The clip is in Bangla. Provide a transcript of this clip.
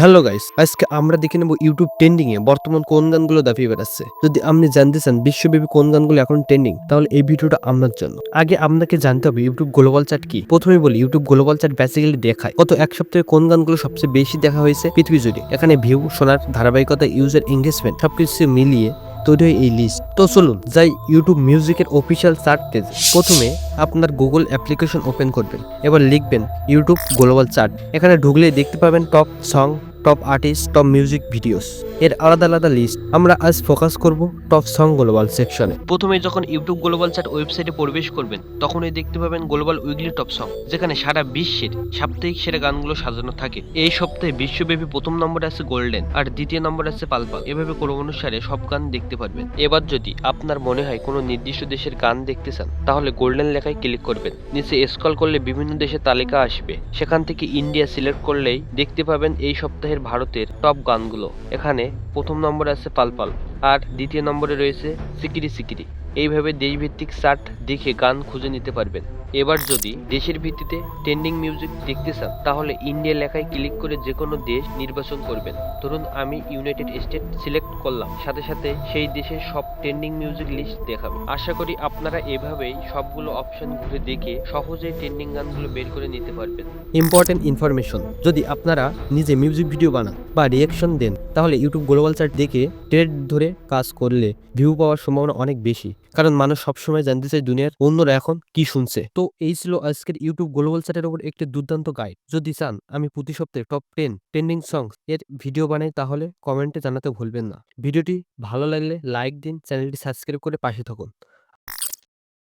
হ্যালো গাইস, আজকে আমরা দেখে নেব ইউটিউব ট্রেন্ডিং এ বর্তমান কোন গানগুলো দাপিয়ে বেড়াচ্ছে। যদি আপনি জানতে চান বিশ্বব্যাপী কোন গানগুলো এখন ট্রেন্ডিং, তাহলে এই ভিডিওটা আপনার জন্য। আগে আপনাকে জানতে হবে ইউটিউব গ্লোবাল চার্ট কি? প্রথমে বলি, ইউটিউব গ্লোবাল চার্ট বেসিক্যালি দেখায় গত এক সপ্তাহে কোন গানগুলো সবচেয়ে বেশি দেখা হয়েছে পৃথিবী জুড়ে। এখানে ভিউ শোনার ধারাবাহিকতা ইউজার এঙ্গেজমেন্ট সবকিছু মিলিয়ে তৈরি হয় এই লিস্ট তো চলুন, যাই ইউটিউব মিউজিকের অফিসিয়াল চার্ট পেজ। প্রথমে আপনার গুগল অ্যাপ্লিকেশন ওপেন করবেন, এবার লিখবেন ইউটিউব গ্লোবাল চার্ট। এখানে ঢুকলে দেখতে পাবেন top song top artist top music videos এর আলাদা আলাদা লিস্ট আমরা আজ ফোকাস করব টপ সং গ্লোবাল সেকশনে প্রথমে যখন ইউটিউব গ্লোবাল চার্ট ওয়েবসাইটে প্রবেশ করবেন, তখনই দেখতে পাবেন গ্লোবাল উইকলি টপ সং যেখানে সারা বিশ্বের সাপ্তাহিক সেরা গানগুলো সাজানো থাকে। এই সপ্তাহে বিশ্বব্যাপী প্রথম নম্বরে আছে গোল্ডেন আর দ্বিতীয় নম্বরে আছে পালপাল এভাবে ক্রম অনুসারে সব গান দেখতে পারবেন। এবার যদি আপনার মনে হয় কোনো নির্দিষ্ট দেশের গান দেখতে চান, তাহলে গোল্ডেন লেখায় ক্লিক করবেন। নিচে স্ক্রল করলে বিভিন্ন দেশের তালিকা আসবে। সেখান থেকে ইন্ডিয়া সিলেক্ট করলেই দেখতে পাবেন এই সপ্তাহের ভারতের টপ গানগুলো। এখানে প্রথম নম্বরে আছে পাল পাল আর দ্বিতীয় নম্বরে রয়েছে সিকিরি সিকিরি। এইভাবে দেশভিত্তিক চার্ট দেখে গান খুঁজে নিতে পারবেন। এবার যদি দেশের ভিত্তিতে ট্রেন্ডিং মিউজিক দেখতে চান, তাহলে ইন্ডিয়া লেখায় ক্লিক করে যে কোনো দেশ নির্বাচন করবেন। ধরুন, আমি ইউনাইটেড স্টেট সিলেক্ট করলাম, সাথে সাথে সেই দেশের সব ট্রেন্ডিং মিউজিক লিস্ট দেখাবে। আশা করি আপনারা এভাবেই সবগুলো অপশন ঘুরে দেখে সহজেই ট্রেন্ডিং গানগুলো বের করে নিতে পারবেন। ইম্পর্টেন্ট ইনফরমেশন, যদি আপনারা নিজে মিউজিক ভিডিও বানান বা রিয়াকশন দেন, তাহলে ইউটিউব গ্লোবাল চার্ট দেখে ট্রেড ধরে কাজ করলে ভিউ পাওয়ার সম্ভাবনা অনেক বেশি। কারণ মানুষ সবসময় জানতে চায় দুনিয়ার অন্যরা এখন কি শুনছে। তো এই ছিল আজকের ইউটিউব গ্লোবাল চ্যাটের উপর একটি দুর্দান্ত গাইড যদি চান আমি প্রতি সপ্তাহে টপ টেন ট্রেন্ডিং সংস এর ভিডিও বানাই, তাহলে কমেন্টে জানাতে ভুলবেন না। ভিডিওটি ভালো লাগলে লাইক দিন চ্যানেলটি সাবস্ক্রাইব করে পাশে থাকুন।